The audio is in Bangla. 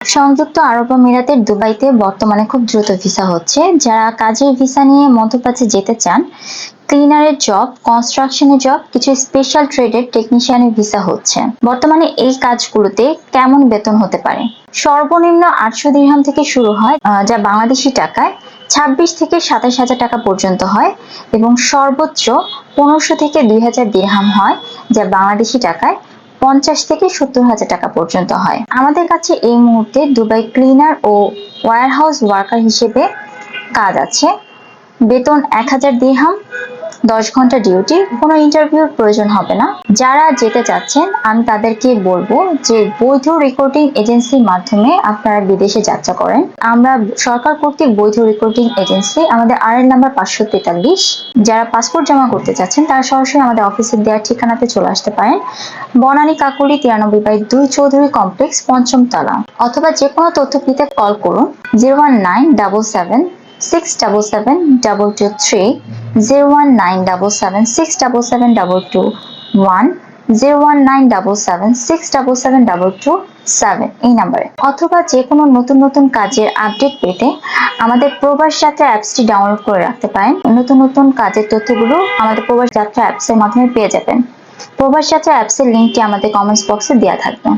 সংযুক্ত আরব আমিরাতের দুবাইতে বর্তমানে খুব দ্রুত ভিসা হচ্ছে। যারা কাজের ভিসা নিয়ে মধ্যপ্রাচ্যে যেতে চান, ক্লিনারের জব, কনস্ট্রাকশনের জব, কিছু স্পেশাল ট্রেডের টেকনিশিয়ানের ভিসা হচ্ছে। বর্তমানে এই কাজগুলোতে কেমন বেতন হতে পারে? সর্বনিম্ন আটশো দিরহাম থেকে শুরু হয় যা বাংলাদেশি টাকায় ছাব্বিশ থেকে সাতাশ হাজার টাকা পর্যন্ত হয় এবং সর্বোচ্চ পনেরোশো থেকে দুই হাজার দিরহাম হয়, যা বাংলাদেশি টাকায় পঞ্চাশ থেকে সত্তর হাজার টাকা পর্যন্ত হয়। আমাদের কাছে এই মুহূর্তে দুবাই ক্লিনার ও ওয়্যারহাউস ওয়ার্কার হিসেবে কাজ আছে। বেতন এক হাজার দিরহাম। দশ ঘণ্টা ডিউটি কোনো ইন্টারভিউর প্রয়োজন হবে না। যারা যেতে চাচ্ছেন, আমি তাদেরকে বলব যে বৈধ রেকর্ডিং এজেন্সির মাধ্যমে আপনারা বিদেশে যাত্রা করেন। আমরা সরকার কর্তৃক বৈধ রেকর্ডিং এজেন্সি আমাদের আর এর নাম্বার পাঁচশো তেতাল্লিশ। যারা পাসপোর্ট জমা করতে চাচ্ছেন, তারা সরাসরি আমাদের অফিসের দেওয়ার ঠিকানাতে চলে আসতে পারেন। বনানী কাকুলি তিরানব্বই বাই দুই চৌধুরী কমপ্লেক্স পঞ্চম তলা। অথবা যে কোনো তথ্য পেতে কল করুন zero one nine double seven six double seven double two three zero one nine double seven six double seven double two one zero one nine double seven six double seven double two seven এই নাম্বারে অথবা যে কোনো নতুন নতুন কাজের আপডেট পেতে আমাদের প্রবাস যাত্রা অ্যাপসটি ডাউনলোড করে রাখতে পারেন। নতুন নতুন কাজের তথ্যগুলো আমাদের প্রবাস যাত্রা অ্যাপসের মাধ্যমে পেয়ে যাবেন। প্রবাস যাত্রা অ্যাপসের লিঙ্কটি আমাদের কমেন্টস বক্সে দেওয়া থাকবে।